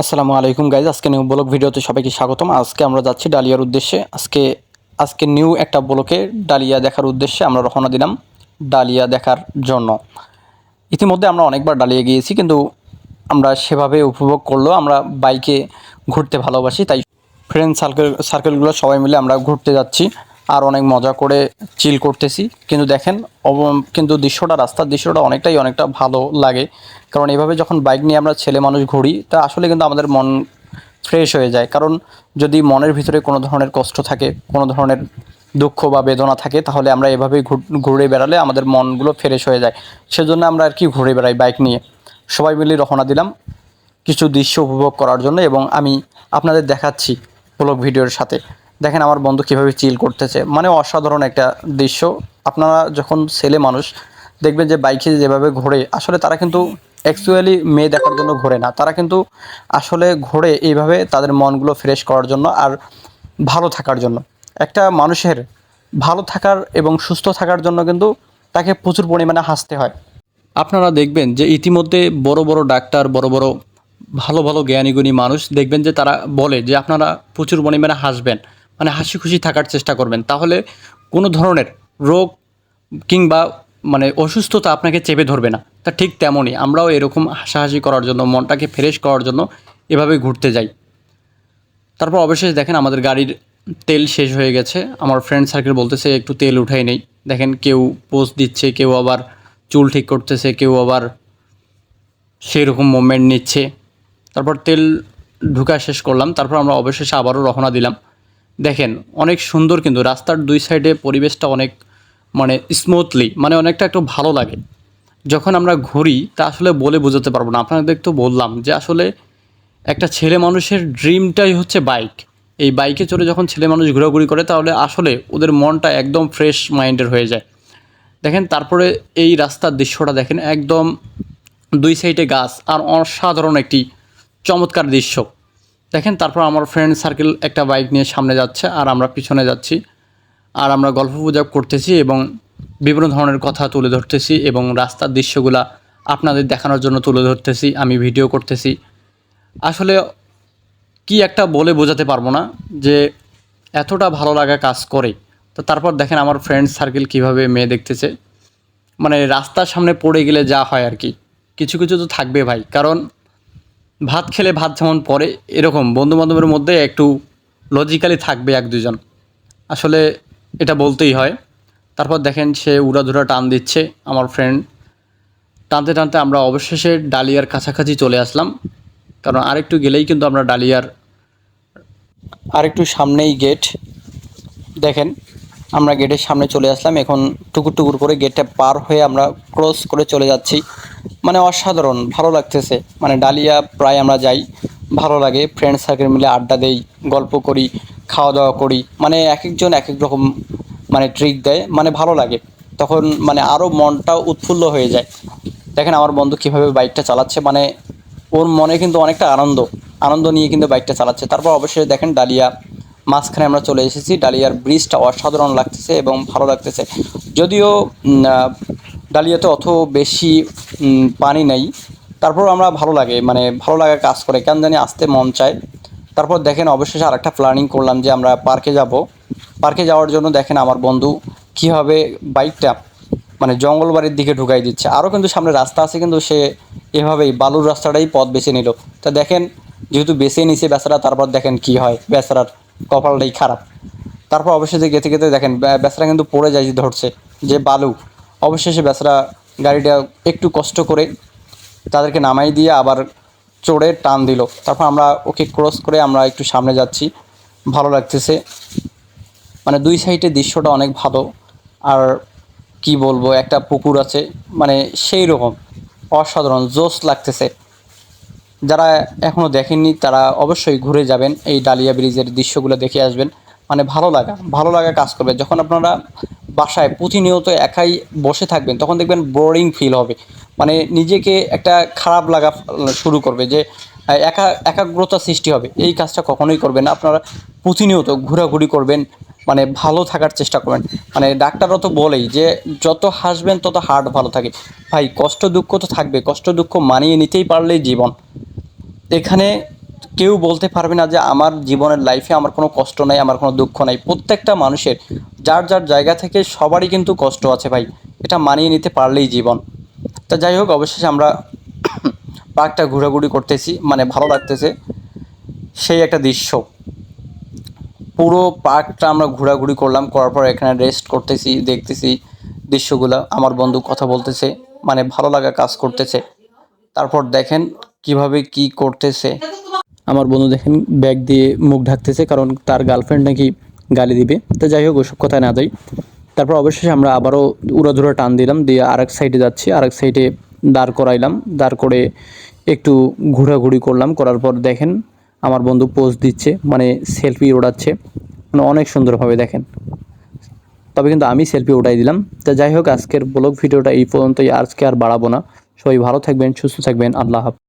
আসসালামু আলাইকুম গাইজ আজকে নিউ ব্লগ ভিডিওতে সবাইকে স্বাগতম। আজকে আমরা যাচ্ছি ডালিয়ার উদ্দেশ্যে। আজকে আজকে নিউ একটা ব্লকে ডালিয়া দেখার উদ্দেশ্যে আমরা রওনা দিলাম ডালিয়া দেখার জন্য। ইতিমধ্যে আমরা অনেকবার ডালিয়া গিয়েছি, কিন্তু আমরা সেভাবে উপভোগ করলেও আমরা বাইকে ঘুরতে ভালোবাসি, তাই ফ্রেন্ড সার্কেল সার্কেলগুলো সবাই মিলে আমরা ঘুরতে যাচ্ছি। আর অনেক মজা করে চিল করতেছি। কিন্তু দেখেন কিন্তু দৃশ্যটা, রাস্তার দৃশ্যটা অনেকটাই অনেকটা ভালো লাগে। কারণ এভাবে যখন বাইক নিয়ে আমরা ছেলে মানুষ ঘুরি, তা আসলে কিন্তু আমাদের মন ফ্রেশ হয়ে যায়। কারণ যদি মনের ভিতরে কোনো ধরনের কষ্ট থাকে, কোনো ধরনের দুঃখ বা বেদনা থাকে, তাহলে আমরা এভাবেই ঘুরে বেড়ালে আমাদের মনগুলো ফ্রেশ হয়ে যায়। সেজন্য আমরা আর কি ঘুরে বেড়াই বাইক নিয়ে। সবাই মিলে রওনা দিলাম কিছু দৃশ্য উপভোগ করার জন্য এবং আমি আপনাদের দেখাচ্ছি ব্লগ ভিডিওর সাথে। দেখেন আমার বন্ধু কীভাবে চিল করতেছে। মানে অসাধারণ একটা দৃশ্য। আপনারা যখন ছেলে মানুষ, দেখবেন যে বাইকে যেভাবে ঘোরে, আসলে তারা কিন্তু অ্যাকচুয়ালি মেয়ে দেখার জন্য ঘোরে না। তারা কিন্তু আসলে ঘোরে এইভাবে তাদের মনগুলো ফ্রেশ করার জন্য আর ভালো থাকার জন্য। একটা মানুষের ভালো থাকার এবং সুস্থ থাকার জন্য কিন্তু তাকে প্রচুর পরিমাণে হাসতে হয়। আপনারা দেখবেন যে ইতিমধ্যে বড় বড় ডাক্তার, বড় বড় ভালো ভালো জ্ঞানীগুণী মানুষ দেখবেন যে তারা বলে যে আপনারা প্রচুর পরিমাণে হাসবেন। মানে হাসি খুশি থাকার চেষ্টা করবেন। তাহলে কোনো ধরনের রোগ কিংবা মানে অসুস্থতা আপনাকে চেপে ধরবে না। তা ঠিক তেমনই আমরাও এরকম হাসাহাসি করার জন্য, মনটাকে ফ্রেশ করার জন্য এভাবে ঘুরতে যাই। তারপর অবশেষে দেখেন আমাদের গাড়ির তেল শেষ হয়ে গেছে। আমার ফ্রেন্ড সার্কেল বলতেছে, একটু তেল উঠাই নেই। দেখেন কেউ পোস্ট দিচ্ছে, কেউ আবার চুল ঠিক করতেছে, কেউ আবার সেই রকম মুভমেন্ট নিচ্ছে। তারপর তেল ঢুকা শেষ করলাম। তারপর আমরা অবশেষে আবারও রওনা দিলাম। দেখেন, অনেক সুন্দর কিন্তু রাস্তার দুই সাইডে পরিবেশটা অনেক মানে স্মুথলি মানে অনেকটা একটু ভালো লাগে। যখন আমরা ঘুরি, তা আসলে বলে বোঝাতে পারব না। আপনাদের তো বললাম যে আসলে একটা ছেলে মানুষের ড্রিমটাই হচ্ছে বাইক এই বাইকে চড়ে যখন ছেলে মানুষ ঘোরাঘুরি করে, তাহলে আসলে ওদের মনটা একদম ফ্রেশ মাইন্ডের হয়ে যায়। দেখেন, তারপরে এই রাস্তার দৃশ্যটা দেখেন, একদম দুই সাইডে গাছ, আর অসাধারণ একটি চমৎকার দৃশ্য। দেখেন, তারপর আমার ফ্রেন্ড সার্কেল একটা বাইক নিয়ে সামনে যাচ্ছে, আর আমরা পিছনে যাচ্ছি, আর আমরা গল্প গুজব করতেছি এবং বিভিন্ন ধরনের কথা তুলে ধরতেছি এবং রাস্তার দৃশ্যগুলা আপনাদের দেখানোর জন্য তুলে ধরতেছি, আমি ভিডিও করতেছি। আসলে কি একটা বলে বোঝাতে পারব না যে এতটা ভালো লাগা কাজ করে। তো তারপর দেখেন, আমার ফ্রেন্ড সার্কেল কীভাবে মেয়ে দেখতেছে। মানে রাস্তার সামনে পড়ে গেলে যা হয় আর কি। কিছু কিছু তো থাকবে ভাই, কারণ ভাত খেলে ভাত যেমন পড়ে, এরকম বন্ধুবান্ধবের মধ্যে একটু লজিক্যালি থাকবে এক দুজন। আসলে এটা বলতেই হয়। তারপর দেখেন সে উড়াধুরা টান দিচ্ছে, আমার ফ্রেন্ড টানতে টানতে আমরা অবশেষে ডালিয়ার কাছাকাছি চলে আসলাম। কারণ আরেকটু গেলেই কিন্তু আমরা ডালিয়ার আরেকটু সামনেই গেট দেখেন, আমরা গেটের সামনে চলে আসলাম। এখন টুকুর টুকুর করে গেটটা পার হয়ে আমরা ক্রস করে চলে যাচ্ছি। মানে অসাধারণ, ভালো লাগতেছে। মানে ডালিয়া প্রায় আমরা যাই, ভালো লাগে। ফ্রেন্ড সার্কেল মিলে আড্ডা দেই, গল্প করি খাওয়া দাওয়া করি। মানে এক একজন এক এক রকম মানে ট্রিক দেয় মানে ভালো লাগে। তখন মানে আরও মনটা উৎফুল্ল হয়ে যায়। দেখেন আমার বন্ধু কীভাবে বাইকটা চালাচ্ছে মানে ওর মনে কিন্তু অনেকটা আনন্দ। আনন্দ নিয়ে কিন্তু বাইকটা চালাচ্ছে। তারপর অবশ্যই দেখেন ডালিয়া, মাঝখানে আমরা চলে এসেছি। ডালিয়ার ব্রিজটা অসাধারণ লাগতেছে এবং ভালো লাগতেছে। যদিও ডালিয়াতে অত বেশি পানি নেই। তারপর আমরা ভালো লাগে মানে ভালো লাগা কাজ করে, কেন জানি আসতে মন চায়। তারপর দেখেন অবশেষে আর একটা প্ল্যানিং করলাম যে আমরা পার্কে যাব। পার্কে যাওয়ার জন্য দেখেন আমার বন্ধু কীভাবে বাইকটা মানে জঙ্গল বাড়ির দিকে ঢুকাই দিচ্ছে। আরও কিন্তু সামনে রাস্তা আছে, কিন্তু সে এভাবেই বালুর রাস্তাটাই পথ বেছে নিল। তা দেখেন, যেহেতু বেছে নিছে বেচারা, তারপর দেখেন কি হয়, বেচারার কপালটাই খারাপ। তারপর অবশেষে গেতে গেতে দেখেন বেচারা কিন্তু পড়ে যায় ধরছে, যে বালু। অবশেষে বেচারা গাড়িটা একটু কষ্ট করে তাদেরকে নামাই দিয়ে আবার চড়ে টান দিল। তারপর আমরা ওকে ক্রস করে আমরা একটু সামনে যাচ্ছি। ভালো লাগতেছে। মানে দুই সাইডে দৃশ্যটা অনেক ভালো। আর কি বলব, একটা পুকুর আছে মানে সেই রকম। অসাধারণ জোস লাগতেছে। যারা এখনও দেখেননি, তারা অবশ্যই ঘুরে যাবেন। এই ডালিয়া ব্রিজের দৃশ্যগুলো দেখে আসবেন। মানে ভালো লাগা ভালো লাগা কাজ করবে। যখন আপনারা বাসায় প্রতিনিয়ত একাই বসে থাকবেন, তখন দেখবেন বোরিং ফিল হবে। মানে নিজেকে একটা খারাপ লাগা শুরু করবে যে, একা, একাগ্রতা সৃষ্টি হবে। এই কাজটা কখনোই করবেন না। আপনারা প্রতিনিয়ত ঘোরাঘুরি করবেন মানে ভালো থাকার চেষ্টা করবেন। মানে ডাক্তাররা তো বলেই যে, যত হাসবেন তত হার্ট ভালো থাকে। ভাই, কষ্ট দুঃখ তো থাকবে। কষ্ট দুঃখ মানিয়ে নিতেই পারলেই জীবন। এখানে কেউ বলতে পারবে না যে আমার জীবনের লাইফে আমার কোনো কষ্ট নাই, আমার কোনো দুঃখ নাই। প্রত্যেকটা মানুষের যার যার জায়গা থেকে সবারই কিন্তু কষ্ট আছে ভাই। এটা মানিয়ে নিতে পারলেই জীবন। তা যাই হোক, অবশেষে আমরা পার্কটা ঘোরাঘুরি করতেছি মানে ভালো লাগতেছে। সেই একটা দৃশ্য। পুরো পার্কটা আমরা ঘোরাঘুরি করলাম, করার পর এখানে রেস্ট করতেছি, দেখতেছি দৃশ্যগুলো। আমার বন্ধু কথা বলতেছে মানে ভালো লাগা কাজ করতেছে। তারপর দেখেন কীভাবে কি করতেছে। আমার বন্ধু দেখেন ব্যাগ দিয়ে মুখ ঢাকতেছে, কারণ তার গার্লফ্রেন্ড নাকি গালি দিবে। তো যাই হোক, ওসব কথা না যাই। তারপর অবশেষে আমরা আবারও উড়াধুরা টান দিলাম, দিয়ে আরেক সাইডে যাচ্ছি। আরেক সাইডে দাঁড় করাইলাম, দাঁড় করে একটু ঘোরাঘুরি করলাম। করার পর দেখেন আমার বন্ধু পোজ দিচ্ছে মানে সেলফি ওড়াচ্ছে। মানে অনেক সুন্দরভাবে দেখেন। তবে কিন্তু আমি সেলফি ওঠাই দিলাম। তো যাই হোক, আজকের ব্লগ ভিডিওটা এই পর্যন্তই। আজকে আর বাড়াবো না। সবাই ভালো থাকবেন, সুস্থ থাকবেন। আল্লাহ হাফেজ।